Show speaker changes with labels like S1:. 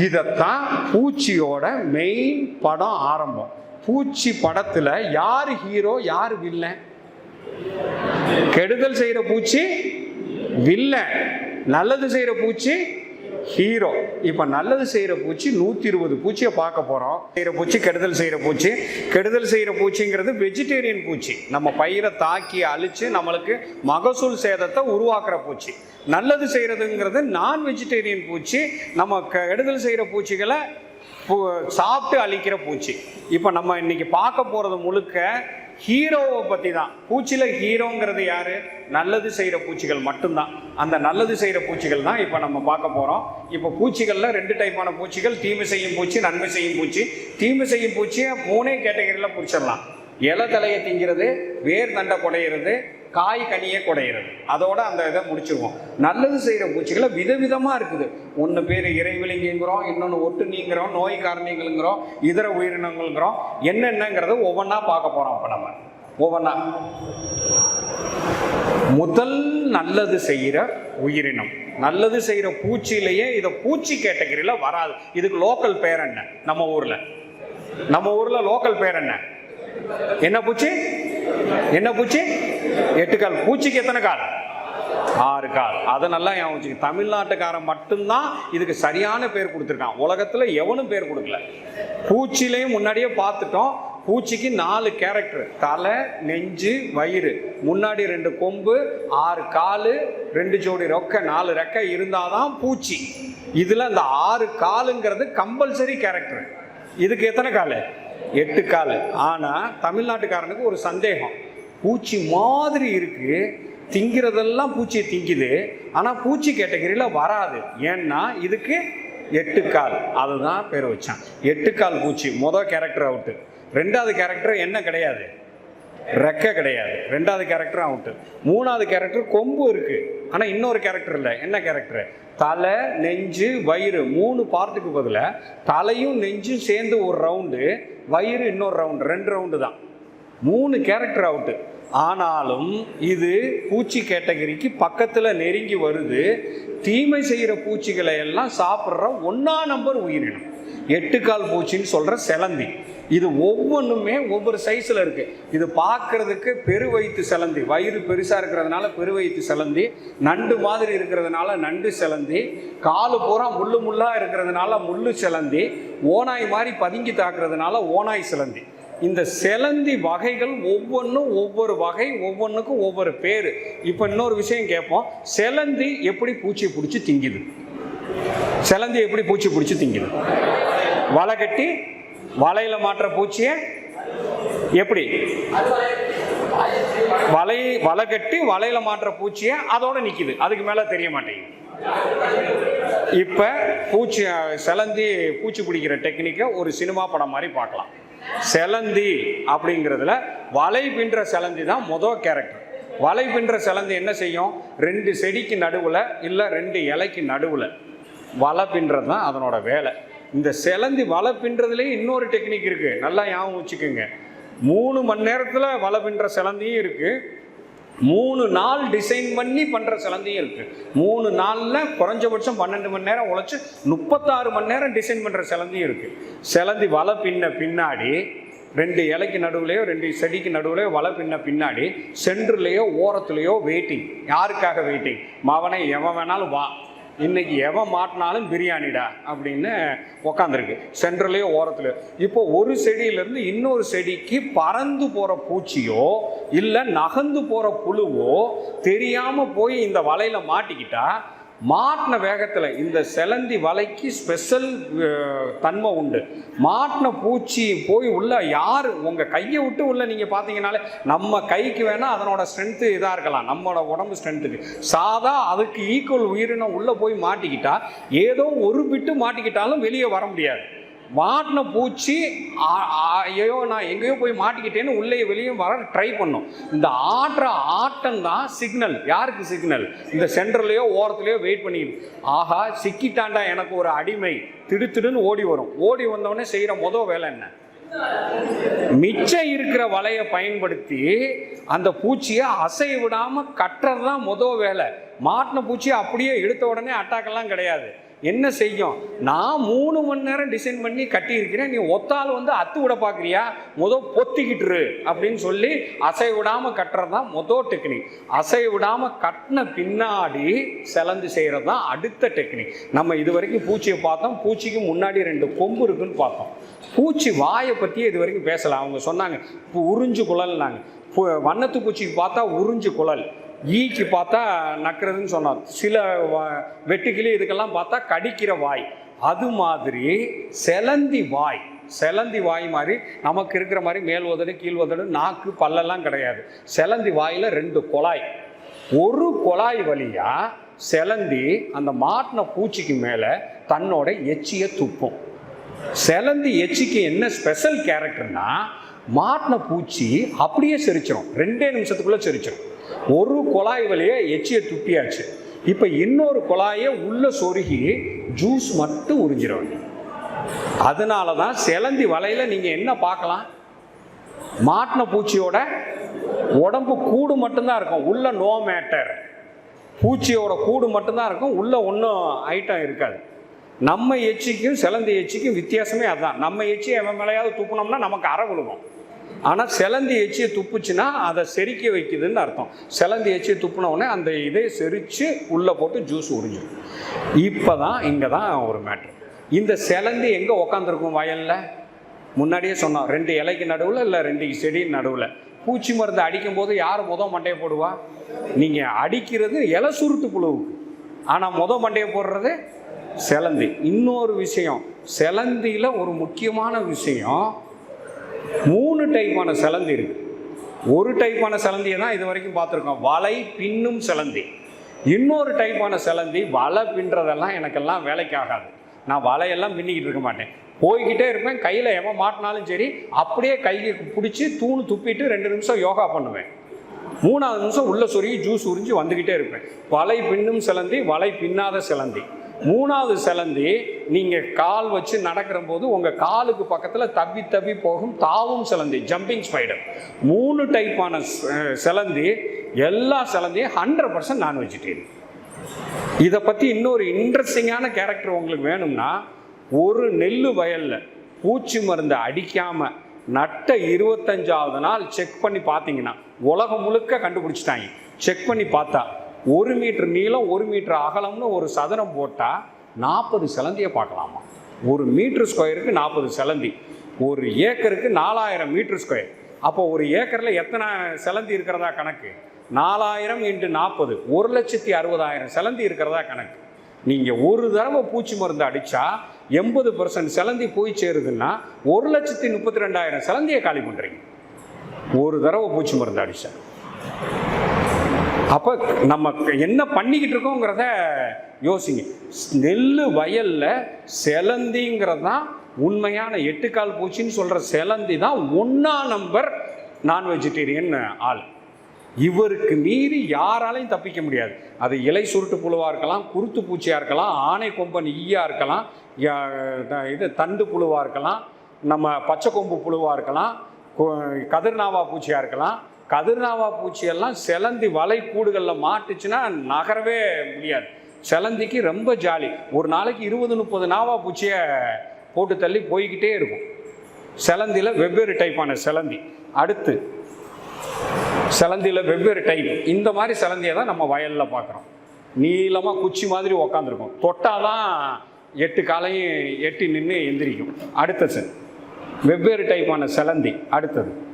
S1: இதைத்தான் பூச்சியோட மெயின் படம் ஆரம்பம். பூச்சி படத்துல யார் ஹீரோ யார் வில்லன் கெடுதல் செய்யற பூச்சி வில்லன் நல்லது செய்யற பூச்சி ஹீரோ. இப்போ நல்லது செய்கிற பூச்சி நூற்றி இருபது பூச்சியை பார்க்க போகிறோம் செய்கிற பூச்சி கெடுதல் செய்கிற பூச்சி. கெடுதல் செய்கிற பூச்சிங்கிறது வெஜிடேரியன் பூச்சி. நம்ம பயிரை தாக்கி அழித்து நம்மளுக்கு மகசூல் சேதத்தை உருவாக்குற பூச்சி. நல்லது செய்கிறதுங்கிறது நான் வெஜிடேரியன் பூச்சி. நம்ம கெடுதல் செய்கிற பூச்சிகளை பூ- சாப்பிட்டு அழிக்கிற பூச்சி. இப்போ நம்ம இன்னைக்கு பார்க்க போகிறது முழுக்க ஹீரோவை பற்றி தான் பூச்சியில் ஹீரோங்கிறது யார்? நல்லது செய்கிற பூச்சிகள் மட்டும்தான். அந்த நல்லது செய்கிற பூச்சிகள் தான் இப்போ நம்ம பார்க்க போகிறோம் இப்போ பூச்சிகளில் ரெண்டு டைப்பான பூச்சிகள் தீமை செய்யும் பூச்சி நன்மை செய்யும் பூச்சி. தீமை செய்யும் பூச்சியை மூணே கேட்டகரியில் பிடிச்சிடலாம். இலை தலையை திங்கிறது வேர் தண்டை குடையிறது காய் கனியே குடையிறது. அதோட அந்த இதை முடிச்சிருவோம். நல்லது செய்கிற பூச்சிகளை விதவிதமாக இருக்குது. ஒன்று பேர் இறைவிலிங்கிறோம் இன்னொன்று ஒட்டு நீங்கிறோம் நோய் காரணிகளுங்கிறோம் இதர உயிரினங்கள்ங்கிறோம். என்னென்னங்கிறத ஒவ்வொன்றா பார்க்க போகிறோம் இப்போ நம்ம. ஒவ்வொன்றா முதல் நல்லது செய்கிற உயிரினம். நல்லது செய்கிற பூச்சியிலேயே இதை பூச்சி கேட்டகரியில் வராது. இதுக்கு லோக்கல் பேர் என்ன? நம்ம ஊரில். நம்ம ஊரில் லோக்கல் பேர் என்ன? என்ன பூச்சி? என்ன பூச்சி? எட்டு கால். பூச்சிக்கு எத்தனை கால்? ஆறு கால். அதை நல்லா ஞாபகம் வச்சுக்க. தமிழ்நாட்டுக்காரன் மட்டும்தான் இதுக்கு சரியான பேர் கொடுத்துருக்கான். உலகத்தில் எவனும் பேர் கொடுக்கல. பூச்சிலையும் முன்னாடியே பார்த்துட்டோம். பூச்சிக்கு நாலு கேரக்டர் தலை நெஞ்சு வயிறு. முன்னாடி ரெண்டு கொம்பு ஆறு காலு ரெண்டு ஜோடி ரொக்க நாலு ரெக்கை இருந்தாதான் பூச்சி. இதில் அந்த ஆறு காலுங்கிறது கம்பல்சரி கேரக்டர் இதுக்கு எத்தனை காலு? எட்டு கால். ஆனால் தமிழ்நாட்டுக்காரனுக்கு ஒரு சந்தேகம். பூச்சி மாதிரி இருக்கு. திங்கிறதெல்லாம் பூச்சியை திங்குது. ஆனால் பூச்சி கேட்டகரியில் வராது. ஏன்னா இதுக்கு எட்டு கால். அதுதான் பேர் வச்சான். எட்டு கால் பூச்சி. மொதல் கேரக்டர் அவுட்டு ரெண்டாவது கேரக்டர் என்ன கிடையாது? ரெக்க கிடையாது. ரெண்டாவது கேரக்டர் அவுட்டு மூணாவது கேரக்டர் கொம்பு இருக்கு. ஆனால் இன்னொரு கேரக்டர் இல்லை. என்ன கேரக்டர் தலை நெஞ்சு வயிறு. மூணு பார்ட்டுக்கு பதிலாக தலையும் நெஞ்சும் சேர்ந்து ஒரு ரவுண்டு வயிறு இன்னொரு ரவுண்டு ரெண்டு ரவுண்டு தான். மூணு கேரக்டர் அவுட்டு ஆனாலும் இது பூச்சி கேட்டகரிக்கு பக்கத்தில் நெருங்கி வருது. தீமை செய்கிற பூச்சிகளை எல்லாம் சாப்பிட்ற ஒன்றா நம்பர் உயிரினம். எட்டுக்கால் பூச்சின்னு சொல்கிற செலந்தி. இது ஒவ்வொன்றுமே ஒவ்வொரு சைஸில் இருக்குது இது பார்க்கறதுக்கு பெரு வயிற்று செலந்தி. வயிறு பெருசாக இருக்கிறதுனால பெரு வயிற்று செலந்தி. நண்டு மாதிரி இருக்கிறதுனால நண்டு செலந்தி. காலு பூரா முள்ளு முள்ளாக இருக்கிறதுனால முள்ளு செலந்தி. ஓனாய் மாதிரி பதுங்கி தாக்குறதுனால ஓனாய் சிலந்தி. இந்த செலந்தி வகைகள் ஒவ்வொன்றும் ஒவ்வொரு வகை ஒவ்வொன்றுக்கும் ஒவ்வொரு பேர். இப்போ இன்னொரு விஷயம் கேட்போம். செலந்தி எப்படி பூச்சி பிடிச்சி திங்குது? செலந்தி எப்படி பூச்சி பிடிச்சி திங்குது? வலை கட்டி வலையில் மாட்டுற பூச்சியை எப்படி? வலை வலை கட்டி வலையில் மாட்டுற பூச்சியை அதோட நிற்கிது அதுக்கு மேலே தெரிய மாட்டேங்குது. இப்போ பூச்சி செலந்தி பூச்சி பிடிக்கிற டெக்னிக்கை ஒரு சினிமா படம் மாதிரி பார்க்கலாம். செலந்தி அப்படிங்கிறதுல வலை பின்ற செலந்தி தான் மொதல் கேரக்டர் வலை பின்ற செலந்தி என்ன செய்யும்? ரெண்டு செடிக்கு நடுவில் இல்லை ரெண்டு இலைக்கு நடுவில். வலை பின்றது தான் அதனோட வேலை. இந்த செலந்தி வலை பின்றதுலேயே இன்னொரு டெக்னிக் இருக்குது நல்லா ஞாபகம் வச்சுக்கோங்க. மூணு மணி நேரத்தில் வலை பின்ற செலந்தியும் இருக்குது மூணு நாள் டிசைன் பண்ணி பண்ணுற சிலந்தையும் இருக்குது மூணு நாளில் குறைஞ்சபட்சம் பன்னெண்டு மணி நேரம் உழைச்சி முப்பத்தாறு மணி நேரம் டிசைன் பண்ணுற சிலந்தியும் இருக்குது சிலந்தி வலை பின்ன பின்னாடி ரெண்டு இலைக்கு நடுவுலையோ ரெண்டு செடிக்கு நடுவுலையோ வலை பின்ன பின்னாடி சென்டர்லேயோ ஓரத்துலேயோ வெயிட்டிங் யாருக்காக வெயிட்டிங் மவனை எவன் வேணாலும் வா. இன்னைக்கு எவன் மாட்டினாலும் பிரியாணிடா அப்படின்னு உக்காந்துருக்கு. சென்ட்ரலே ஓரத்தில் இப்போ ஒரு செடியிலேருந்து இன்னொரு செடிக்கு பறந்து போகிற பூச்சியோ இல்லை நகர்ந்து போகிற புழுவோ தெரியாமல் போய் இந்த வலையில் மாட்டிக்கிட்டா மாட்டின வேகத்தில் இந்த செலந்தி வலைக்கு ஸ்பெஷல் தன்மை உண்டு. மாட்டின பூச்சி போய் உள்ள யார்? உங்கள் கையை விட்டு உள்ள நீங்கள் பார்த்தீங்கனாலே நம்ம கைக்கு வேணால் அதனோட ஸ்ட்ரென்த்து இதாக இருக்கலாம். நம்மளோட உடம்பு ஸ்ட்ரென்த்துக்கு சாதா அதுக்கு ஈக்குவல் உயிரினம் உள்ளே போய் மாட்டிக்கிட்டால் ஏதோ ஒரு பிட்டு மாட்டிக்கிட்டாலும் வெளியே வர முடியாது. மாட்டின பூச்சி ஐயோ நான் எங்கேயோ போய் மாட்டிக்கிட்டேன்னு உள்ளே வெளியே வர ட்ரை பண்ணும். இந்த ஆட்டுற ஆட்டம் தான் சிக்னல் யாருக்கு சிக்னல் இந்த சென்டர்லேயோ ஓரத்துலையோ வெயிட் பண்ணிக்கிட்டு. ஆஹா சிக்கிட்டாண்டா எனக்கு ஒரு அடிமை. திடுத்துடுன்னு ஓடி வரும். ஓடி வந்தவொடனே செய்கிற மொதல் வேலை என்ன? மிச்சம் இருக்கிற வலையை பயன்படுத்தி அந்த பூச்சியை அசைய விடாமல் கட்டுறது தான் மொதல் வேலை. மாட்டின பூச்சியை அப்படியே எடுத்த உடனே அட்டாக்கெல்லாம் கிடையாது. என்ன செய்யும்? நான் மூணு மணி நேரம் டிசைன் பண்ணி கட்டியிருக்கிறேன். நீ ஒத்தால் வந்து அத்து விட பார்க்குறியா? முத பொத்திக்கிட்டுரு அப்படின்னு சொல்லி அசை விடாமல் கட்டுறது தான் மொதல் டெக்னிக் அசை விடாமல் கட்டின பின்னாடி சிலந்து செய்கிறது தான் அடுத்த டெக்னிக் நம்ம இது வரைக்கும் பூச்சியை பார்த்தோம். பூச்சிக்கு முன்னாடி ரெண்டு கொம்பு இருக்குன்னு பார்த்தோம். பூச்சி வாயை பற்றியே இது வரைக்கும் பேசலாம் அவங்க சொன்னாங்க இப்போ உறிஞ்சு குழல்னாங்க. வண்ணத்து பூச்சிக்கு பார்த்தா உறிஞ்சு குழல். ஈக்கு பார்த்தா நக்கிறதுன்னு சொன்னார். சில வ- வெட்டுக்கிளி இதுக்கெல்லாம் பார்த்தா கடிக்கிற வாய். அது மாதிரி செலந்தி வாய். செலந்தி வாய் மாதிரி நமக்கு இருக்கிற மாதிரி மேல் உதடு கீழ் உதடு நாக்கு பல்லெல்லாம் கிடையாது. செலந்தி வாயில் ரெண்டு குழாய். ஒரு குழாய் வழியாக செலந்தி அந்த மாட்டின பூச்சிக்கு மேலே தன்னோட எச்சியை துப்பும். செலந்தி எச்சிக்கு என்ன ஸ்பெஷல் கேரக்டர்னா மாட்டின பூச்சி அப்படியே செரிச்சிடும் ரெண்டே நிமிஷத்துக்குள்ளே செரிச்சிடும் ஒரு குழாய் வழியே எச்சியை துப்பியாச்சு. இப்போ இன்னொரு குழாயை உள்ளே சொருகி ஜூஸ் மட்டும் உறிஞ்சிடணும் அதனால தான் செலந்தி வலையில் நீங்கள் என்ன பார்க்கலாம்? மாட்டின பூச்சியோட உடம்பு கூடு மட்டும்தான் இருக்கும். உள்ள நோ மேட்டர் பூச்சியோட கூடு மட்டும்தான் இருக்கும். உள்ள ஒன்றும் ஐட்டம் இருக்காது. நம்ம எச்சிக்கும் சிலந்தி எச்சிக்கும் வித்தியாசமே அதுதான் நம்ம எச்சி எவன் மேலேயாவது துப்புனோம்னா நமக்கு அற விழுகும். ஆனால் சிலந்தி எச்சியை துப்புச்சுன்னா அதை செரிக்க வைக்குதுன்னு அர்த்தம். சிலந்தி எச்சியை துப்புன உடனே அந்த இதை செரித்து உள்ளே போட்டு ஜூஸ் உறிஞ்சிடும் இப்போ தான் இங்கே தான் ஒரு மேட்ரு இந்த சிலந்தி எங்கே உக்காந்துருக்கும் வயலில்? முன்னாடியே சொன்னோம் ரெண்டு இலைக்கு நடுவில் இல்லை ரெண்டு செடி நடுவில். பூச்சி மருந்து அடிக்கும் போது யார் முத மண்டையை போடுவா? நீங்கள் அடிக்கிறது இலை சுருட்டு புழுவுக்கு. ஆனால் முத மண்டையை போடுறது சிலந்தி. இன்னொரு விஷயம் சிலந்தியில் ஒரு முக்கியமான விஷயம் மூணு டைப்பான சிலந்தி இருக்கு. ஒரு டைப்பான சிலந்தியை தான் இது வரைக்கும் பார்த்துருக்கோம். வலை பின்னும் சிலந்தி. இன்னொரு டைப்பான சிலந்தி வலை பின்னுறதெல்லாம் எனக்கெல்லாம் வேலைக்கு ஆகாது. நான் வலையெல்லாம் பின்னிக்கிட்டு இருக்க மாட்டேன். போய்கிட்டே இருப்பேன். கையில் எவன் மாட்டினாலும் சரி அப்படியே கையை பிடிச்சி தூணு துப்பிட்டு ரெண்டு நிமிஷம் யோகா பண்ணுவேன். மூணாவது நிமிஷம் உள்ள சொருகி ஜூஸ் உறிஞ்சி வந்துக்கிட்டே இருப்பேன். வலை பின்னும் சிலந்தி வலை பின்னாத சிலந்தி. மூணாவது சிலந்தி நீங்கள் கால் வச்சு நடக்கிற போது உங்கள் காலுக்கு பக்கத்தில் தப்பி தப்பி போகும் தாவும் சிலந்தி ஜம்பிங் ஸ்பைடர் மூணு டைப்பான சி- சிலந்தி எல்லா சிலந்தியும் ஹண்ட்ரட் பர்சன்ட் நான் வெஜிடேரியன் இதை பற்றி இன்னொரு இன்ட்ரெஸ்டிங்கான கேரக்டர் உங்களுக்கு வேணும்னா ஒரு நெல் வயலில் பூச்சி மருந்து அடிக்காமல் நட்ட இருபத்தஞ்சாவது நாள் செக் பண்ணி பார்த்தீங்கன்னா உலகம் முழுக்க கண்டுபிடிச்சிட்டாங்க. செக் பண்ணி பார்த்தா ஒரு மீட்டர் நீளம் ஒரு மீட்டர் அகலம்னு ஒரு சதுரம் போட்டால் நாற்பது சிலந்தியை பார்க்கலாமா? ஒரு மீட்ரு ஸ்கொயருக்கு நாற்பது சிலந்தி. ஒரு ஏக்கருக்கு நாலாயிரம் மீட்ரு ஸ்கொயர். அப்போ ஒரு ஏக்கரில் எத்தனை சிலந்தி இருக்கிறதா கணக்கு? நாலாயிரம் இன்ட்டு நாற்பது ஒரு லட்சத்தி அறுபதாயிரம் சிலந்தி இருக்கிறதா கணக்கு. நீங்கள் ஒரு தடவை பூச்சி மருந்து அடித்தா எண்பது பர்சன்ட் சிலந்தி போய் சேருதுன்னா ஒரு லட்சத்தி முப்பத்தி ரெண்டாயிரம் சிலந்தியை காலி பண்ணுறீங்க ஒரு தடவை பூச்சி மருந்து அடித்தா அப்போ நம்ம என்ன பண்ணிக்கிட்டு இருக்கோங்கிறத யோசிங்க. நெல் வயலில் செலந்திங்கிறது தான் உண்மையான எட்டுக்கால் பூச்சின்னு சொல்கிற செலந்தி தான் ஒன்றா நம்பர் நான் வெஜிடேரியன் ஆள். இவருக்கு மீறி யாராலையும் தப்பிக்க முடியாது. அது இலை சுருட்டு புழுவாக இருக்கலாம் குருத்து பூச்சியாக இருக்கலாம் ஆனை கொம்பன் ஈயாக இருக்கலாம் இது தண்டு புழுவாக இருக்கலாம் நம்ம பச்சை கொம்பு புழுவாக இருக்கலாம் கதிர்நாவா பூச்சியாக இருக்கலாம் கதிர்நாவா பூச்சியெல்லாம் செலந்தி வலை கூடுகளில் மாட்டுச்சுன்னா நகரவே முடியாது. செலந்திக்கு ரொம்ப ஜாலி. ஒரு நாளைக்கு இருபது முப்பது நாவா பூச்சியை போட்டு தள்ளி போய்கிட்டே இருக்கும். செலந்தியில் வெவ்வேறு டைப்பான செலந்தி. அடுத்து சிலந்தியில் வெவ்வேறு டைப் இந்த மாதிரி சிலந்தியை தான் நம்ம வயலில் பார்க்குறோம் நீளமாக குச்சி மாதிரி உக்காந்துருக்கும். தொட்டாதான் எட்டு காலையும் எட்டி நின்று எந்திரிக்கும். அடுத்த வெவ்வேறு டைப்பான சிலந்தி. அடுத்தது